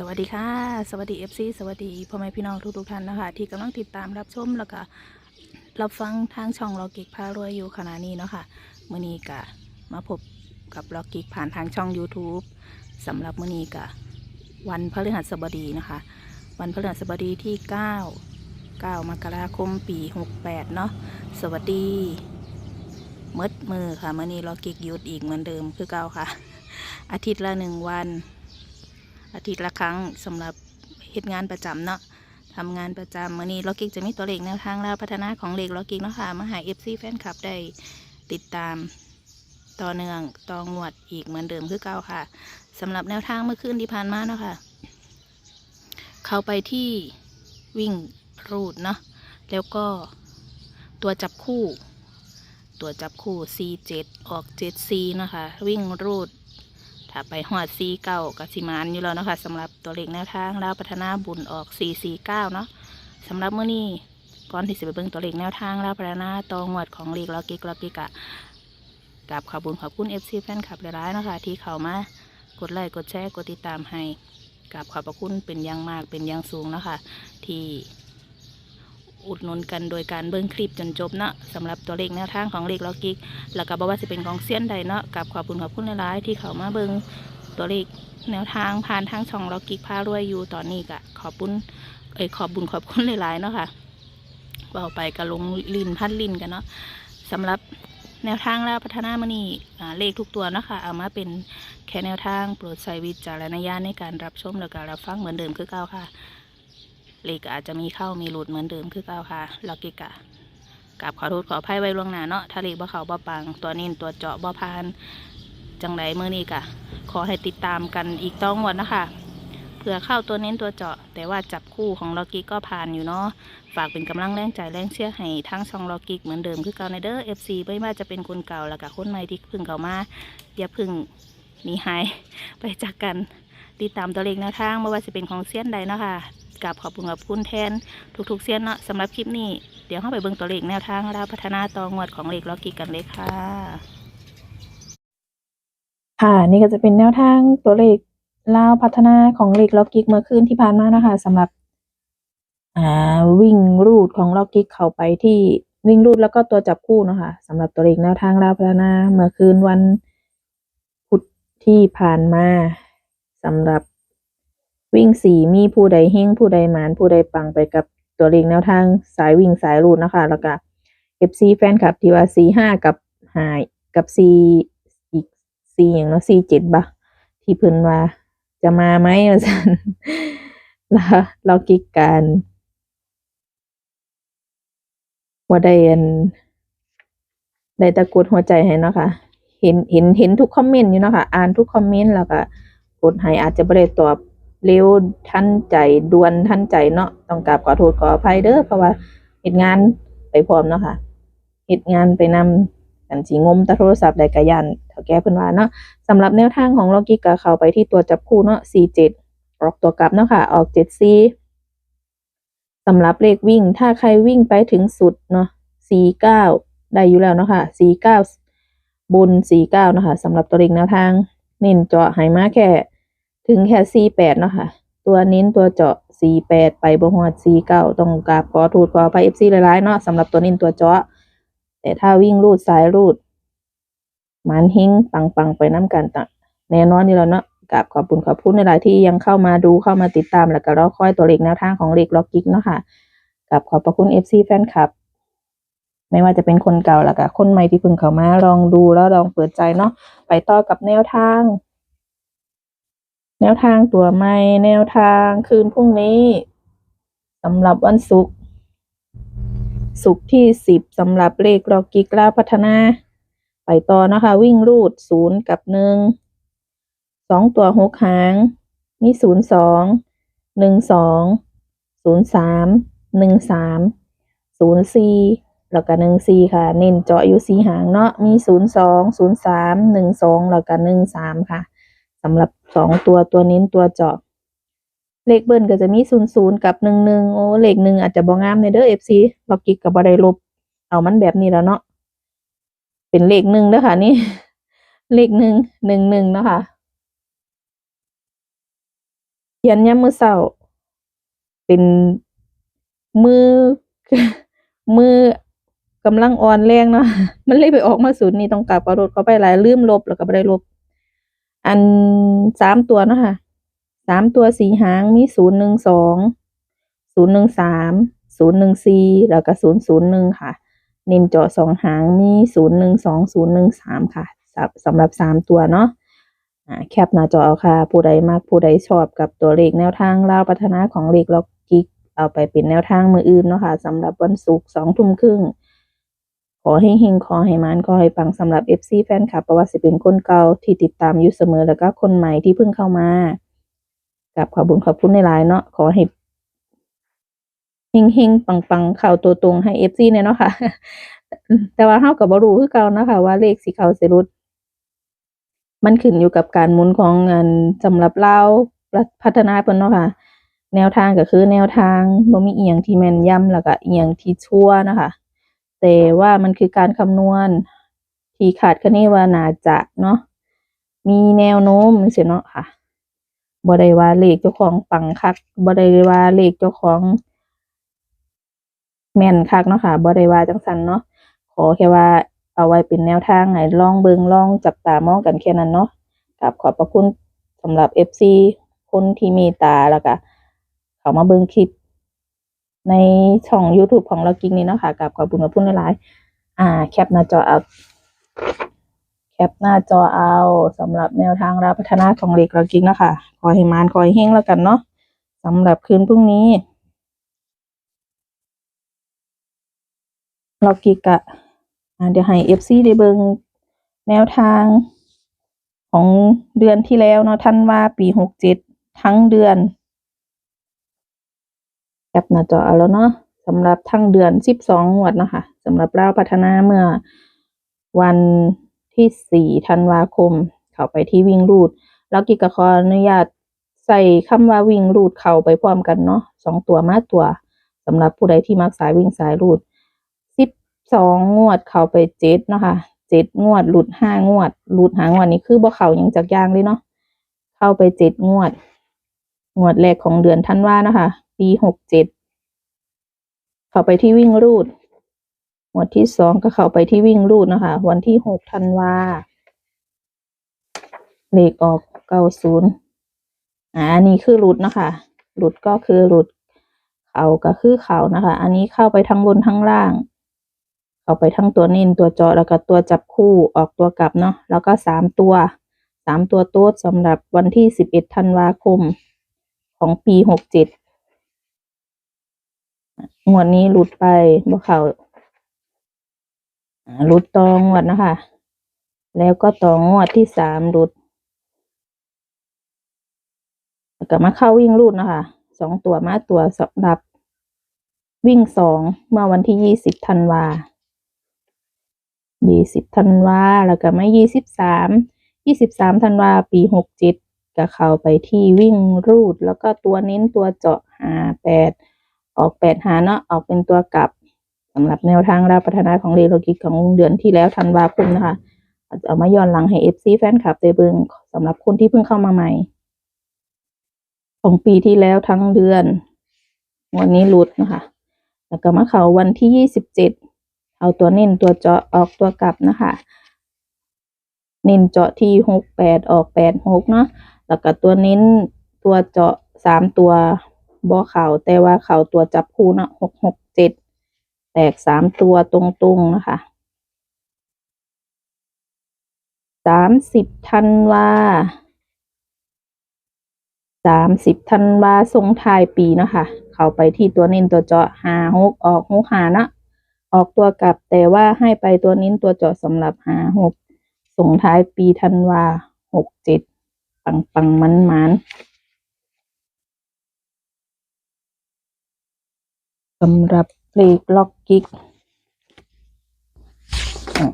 สวัสดีค่ะ สวัสดี FC สวัสดีพ่อแม่พี่น้องทุกๆท่านนะคะ ที่กำลังติดตามรับชมแล้วก็รับฟังทางช่องลอกิกพารวยอยู่ขณะนี้เนาะค่ะมื่อนี้กะมาพบกับลอกิกผ่านทางช่อง YouTube สำหรับมื่อนี้กะวันพฤหัสบดีนะคะ วันพฤหัสบดีที่ 9 9มกราคมปี 68 เนาะสวัสดีมดมือค่ะมื่อนี้ลอกิกหยุดอีกเหมือนเดิมคือเก่าค่ะ อาทิตย์ละหนึ่งวัน อาทิตย์ละครั้งสำหรับเหตุงานประจำเนาะทำงานประจำมื่อนี้ล็อกกิ๊กจะมีตัวเลขแนวทางแล้วพัฒนาของเลขล็อกกิ๊กเนาะค่ะมาหาเอฟซีแฟนคลับได้ติดตามต่อเนื่องต่องวดอีกเหมือนเดิมคือเก่าค่ะสำหรับแนวทางเมื่อคืนที่ผ่านมาเนาะค่ะ เข้าไปที่วิ่งรูดเนาะแล้วก็ตัวจับคู่ ตัวจับคู่ C7 ออก 7C นะคะ วิ่งรูด ถ้าไปหอดซีเก้ากับสิมานอยู่แล้วนะคะสำหรับตัวเลขแนวทางแล้วพัฒนาบุญออก4 4 9เนาะสำหรับเมื่อนี้ก่อนที่จะไปเบิ่งตัวเลขแนวทางแล้วพัฒนาตองวดของเลขล็อกิกล็อกิกะกับขอบุญขอบคุณ FC แฟนคลับหลายๆนะคะที่เข้ามากดไลค์กดแชร์กดติดตามให้กับขอบพระคุณเป็นอย่างมากเป็นอย่างสูงนะคะ ที่ อุดหนุนกันโดยการเบิ่งคลิปจนจบเนาะสำหรับตัวเลขแนวทางของเลขล็อกกิกแล้วก็บอกว่าจะเป็นของเซียนใดเนาะกับขอบคุณขอบคุณหลายๆที่เขามาเบิ้งตัวเลขแนวทางผ่านทางช่องล็อกกิกพารวยอยู่ตอนนี้กะขอบคุณเอ้ขอบบุญขอบคุณหลายๆเนาะค่ะเบาไปกระลงลินพัดลินกันเนาะสำหรับแนวทางแล้วพัฒนามานี่เลขทุกตัวเนาะค่ะเอามาเป็นแค่แนวทางโปรดใช้วิจารณญาณในการรับชมแล้วก็รับฟังเหมือนเดิมคือเก่าค่ะ เลขก็อาจจะมีเข้ามีหลุดเหมือนเดิมคือเก่าค่ะลอกกิกะกับขอโทษขออภัยไว้ล่วงหน้าเนาะทะเลบ่เขาบ่ปัง ตัวนินตัวเจาะบ่พาน จังไรเมื่อนี้กะ ขอให้ติดตามกันอีกต้องวันนะคะเผื่อเข้าตัวเน้นตัวเจาะ แต่ว่าจับคู่ของล็อกกิกก็ผ่านอยู่เนาะฝากเป็นกำลังแรงใจแรงเชื่อให้ทั้งช่องล็อกกิกเหมือนเดิมคือเก่าในเด้อ FC ไม่ว่าจะเป็นคนเก่าแล้วก็คนใหม่ที่พิ่งเข้ามาอย่าพิ่งหนีหายไปจากกันติดตามตัวเลขแนวทางไม่ว่าจะเป็นของเซียนใดเนาะค่ะ กับขอบคุณกับคุณแทน ทุกๆเซียนเนาะสำหรับคลิปนี้ เดี๋ยวเข้าไปเบิ่งตัวเลขแนวทางแล้วพัฒนาต่องวดของเลขล็อกกี้กันเลยค่ะ ค่ะ นี่ก็จะเป็นแนวทางตัวเลขลาวพัฒนาของเลขล็อกกิกเมื่อคืนที่ผ่านมานะคะสำหรับอ่าวิ่งรูดของล็อกกิกเข้าไปที่วิ่งรูดแล้วก็ตัวจับคู่เนาะคะสำหรับตัวเลขแนวทางลาวพัฒนาเมื่อคืนวันพุธที่ผ่านมาสำหรับ วิ่งสี่มีผู้ใดเฮงผู้ใดหมานผู้ใดปังไปกับตัวเลขแนวทางสายวิ่งสายรูดนะคะ แล้วก็ FC แฟนคลับที่ว่าสี่ห้ากับหายกับซีอีกซีอย่างเนาะซีเจ็ดบะที่เพิ่นว่าจะมาไหมว่าซั่นแล้วเรากิกกันว่าได้อันได้ตะกุดหัวใจให้เนาะค่ะ เห็นเห็นเห็นทุกคอมเมนต์อยู่เนาะค่ะอ่านทุกคอมเมนต์แล้วก็กดให้อาจจะบ่ได้ตอบ เร็วทันใจด่วนทันใจเนาะต้องกราบขอโทษขออภัยเด้อเพราะว่าเฮ็ดงานไปพร้อมเนาะค่ะเฮ็ดงานไปนำกันสิงมตะโทรศัพท์ได้ก็ย่านเฒ่าแก่เพิ่นว่าเนาะสำหรับแนวทางของลอกิกก็เข้าไปที่ตัวจับคู่เนาะ47ออกตัวกลับเนาะค่ะ ออก74สำหรับเลขวิ่ง ถ้าใครวิ่งไปถึงสุดเนาะ49ได้อยู่แล้วเนาะค่ะ49บน49เนาะค่ะสำหรับตัวเลขแนวทางเน้นเจาะให้มาแค่ ถึงแค่48เนาะค่ะ ตัวเน้นตัวเจาะ48ไปบ่ฮอด49ต้องกราบขอโทษขออภัย FC หลายๆเนาะสำหรับตัวเน้นตัวเจาะ แต่ถ้าวิ่งรูดสายรูดหมันเฮงปังปังๆไปน้ำกันตะแน่นอนนี่แล้วเนาะกับขอบคุณขอบคุณในหลายที่ยังเข้ามาดูเข้ามาติดตามแล้วก็รอคอยตัวเลขแนวทางของเลขล็อกกิกเนาะค่ะกับขอบพระคุณ FC แฟนคลับไม่ว่าจะเป็นคนเก่าแล้วก็คนใหม่ที่เพิ่งเข้ามาลองดูแล้วลองเปิดใจเนาะไปต่อกับแนวทาง แนวทางตัวใหม่แนวทางคืนพรุ่งนี้สำหรับวันศุกร์ศุกร์ที่สิบสำหรับเลขลอกิกลาพัฒนา ไปต่อนะคะ วิ่งรูดศูนย์กับหนึ่งสองตัวหกหาง มีศูนย์สองหนึ่งสองศูนย์สามหนึ่งสามศูนย์สี่แล้วก็หนึ่งสี่ค่ะ เน้นเจาะอยู่สี่หางเนาะมีศูนย์สองศูนย์สามหนึ่งสองแล้วก็หนึ่งสามค่ะำหรับสองตัวตัวเน้นตัวเจาะเลขเบิ้ลก็จะมีศูนย์ศูนย์กับหนึ่งหนึ่งโอ้เลขหนึ่งอาจจะบ่งามในเด้อเอฟซีล็อกิกกับบ่ได้ลบ เอามันแบบนี้แล้วเนาะเป็นเลขหนึ่งเด้อค่ะนี่ เลขหนึ่งหนึ่งหนึ่งเนาะค่ะเขียนยามมื้อเช้าเป็นมือมือกำลังอ่อนแรงเนาะมันเลยไปออกมาศูนย์นี่ต้องกลับขอโทษเขาไปหลายลืมลบแล้วก็บ่ได้ลบ อันสามตัวเนาะค่ะสามตัวสีหางมีศูนย์หนึ่งสองศูนย์หนึ่งสามศูนย์หนึ่งสี่แล้วก็ศูนย์ศูนย์หนึ่งค่ะน้นเจาะสองหางมีศูนย์หนึ่งสองศูนย์หนึ่งสามค่ะสำสำหรับสามตัวเนาะแคปหน้าจอเอค่ะ ผู้ใดมากผู้ใดชอบกับตัวเลขแนวทางราวพัฒนาของเลขล็อกกิกเอาไปเป็นแนวทางมืออื่นเนาะค่ะสำหรับวันศุกร์สองทุ่มครึ่ง อให้เฮงขอให้มันขอให้ปังสำหรับ FC แฟนคลับเพราะว่าสิเป็นคนเก่าที่ติดตามอยู่เสมอแล้วก็คนใหม่ที่เพิ่งเข้ามากับขอบุญขอบคุณในไลน์เนาะขอให้เฮงเฮงปังปังเข้าตัวตรงให้ FC เนี่ยเนาะค่ะ แต่ว่าเฮากับ่รู้คือเก่านะคะว่าเลขสิเข้าสิรุดมันขึ้นอยู่กับการหมุนของงินสำหรับเราพัฒนาเพิ่นเนาะค่ะ แนวทางก็คือแนวทางบ่มีเอียงที่แม่นยำแล้วก็เอียงที่ชั่วนะคะ แต่ว่ามันคือการคำนวณ ที่ขาดคะเนว่าน่าจะเนาะมีแนวโน้มจังซี่เนาะค่ะบ่ได้ว่าเลขเจ้าของปังคักบ่ได้ว่าเลขเจ้าของ แม่นคักเนาะค่ะบ่ได้ว่าจังซั่นเนาะขอแค่ว่าเอาไว้เป็นแนวทางให้ลองเบิงลองจับตามองกันแค่นั้นเนาะกับขอบพระคุณสำหรับ FC คนที่มตตาแล้วก็เขามาเบิงคลิป ในช่อง YouTube ของเรากิ๊งนี้เนาะค่ะกับขอบคุณมาพูดหลายๆอ่า แคปหน้าจอเอาแคปหน้าจอเอาสำหรับแนวทางราพัฒนาของเล็กเรากิ๊งเนาะค่ะขอให้มานขอให้เฮงแล้วกันเนาะสำหรับคืนพรุ่งนี้เรากิกะอ่าเดี๋ยวให้ FC ได้เบิงแนวทางของเดือนที่แล้วเนาะท่านว่าปีหกเจ็ดทั้งเดือน ปหน้าจอเอาแล้วเนาะสำหรับทั้งเดือนสิบสองงวดเนาะคะสำหรับเราพัฒนาเมื่อวันที่สี่ธันวาคม เข้าไปที่วิ่งรูด แล้วกิกก็ขออนุญาตใส่คำว่าวิ่งรูดเข้าไปพร้อมกันเนาะสองตัวมาตัวสำหรับผู้ใดที่มักสายวิ่งสายรูดสิบสองงวดเข้าไปเจ็ดเนาะคะเจ็ดงวดหลุดห้างวด หลุดหางวดนี้คือบ่เข้ายังจากย่างเลยเนาะเข้าไปเจ็ดงวด งวดแรกของเดือนธันวานะคะ ปีหกเจ็ดเข้าไปที่วิ่งรูดงวดที่สองก็เข้าไปที่วิ่งรูดนะคะ วันที่หกธันวาเลขออกเก้าศูนย์อ่าอันนี้คือรูดนะคะรูดก็คือรูดเขาก็คือเขานะคะ อันนี้เข้าไปทั้งบนทั้งล่าง เข้าไปทั้งตัวนิ่นตัวเจาะแล้วก็ตัวจับคู่ออกตัวกลับเนาะแล้วก็สามตัวสามตัวโต๊ดสำหรับวันที่สิบเอ็ดธันวาคมของปีหกเจ็ด งวดนี้หลุดไปบ่เขาหลุดตองงวดนะคะ แล้วก็ต่องวดที่สามหลุดแล้วก็มาเข้าวิ่งรูดนะคะสองตัวมาตัวสำรับ วิ่งสองเมื่อวันที่ยี่สิบธันวายี่สิบธันวาแล้วก็มายี่สิบสามยี่สิบสามธันวาปีหกเจ็ดก็เข้าไปที่วิ่งรูด แล้วก็ตัวเน้นตัวเจาะหาแปด ออกแปดหาเนาะออกเป็นตัวกลับสำหรับแนวทางราพัฒนาของเรโลกิกของเดือนที่แล้วธันวาคมนะคะอาจจะเอามาย้อนหลังให้เอฟซีแฟนคลับได้เบิงสำหรับคนที่เพิ่งเข้ามาใหม่ ของปีที่แล้วทั้งเดือน วันนี้หลุดนะคะแล้วก็มาเขาวันที่ยี่สิบเจ็ดเอาตัวเน้นตัวเจาะออกตัวกลับนะคะ เน้นเจาะที่หกแปดออกแปดหกเนาะแล้วก็ตัวเน้นตัวเจาะสามตัว บ่เข่าแต่ว่าเข่าตัวจับคู่นะหกหกเจ็ดแตกสามตัวตรงๆนะคะสามสิบธันวาสามสิบธันวาทรงทายปีเนาะคะเข้าไปที่ตัวเน้นตัวเจาะหาหกออกหกหานะออกตัวกลับแต่ว่าให้ไปตัวเน้นตัวเจาะสำหรับหาหกส่งท้ายปีธันวาหกเจ็ดปังปังมันมัน สำหรับเลขล็อกกิกอะ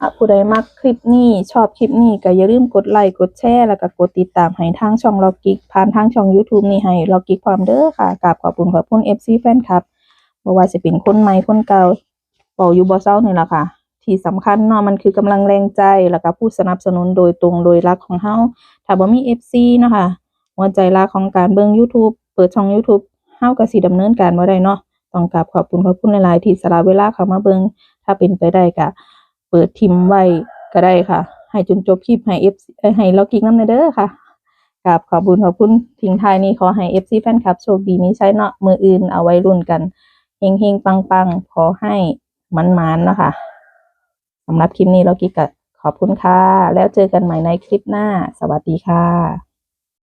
อะผู้ใดมักคลิปนี้ชอบคลิปนี้ก็อย่าลืมกดไลค์กดแชร์แล้วก็กดติดตามให้ทางช่องล็อกกิกผ่านทางช่อง YouTube นี่ให้ล็อกกิกความเด้อค่ะกราบขอบคุณขอบคุณ FC แฟนคลับบ่ว่าสิเป็นคนใหม่คนเก่าเป่าอยู่บ่เซานี่แหละค่ะที่สำคัญเนาะมันคือกำลังแรงใจแล้วก็ผู้สนับสนุนโดยตรงโดยรักของเฮาถ้าบ่มี FC เนาะค่ะหัวใจรักของการเบิ่ง YouTube เปิดช่อง YouTube เฮาก็สิดำเนินการบ่ได้เนาะต้องกราบขอบคุณขอบคุณหลายๆที่สละเวลาเข้ามาเบิงถ้าเป็นไปได้ก็เปิดทิมไว้ก็ได้ค่ะ ให้จนจบคลิปให้ FC เอ้ยให้เรากิกน้ำเด้อค่ะกราบขอบคุณขอบคุณทิ้งท้ายนี้ขอให้ FC แฟนคลับโชคดีมีใชัยเนาะมืออื่นเอาไว้รุ่นกันเฮงๆปังๆขอให้มันๆเนาะคะสำหรับคลิปนี้เรากิกก็ขอบคุณค่ะ แล้วเจอกันใหม่ในคลิปหน้า สวัสดีค่ะ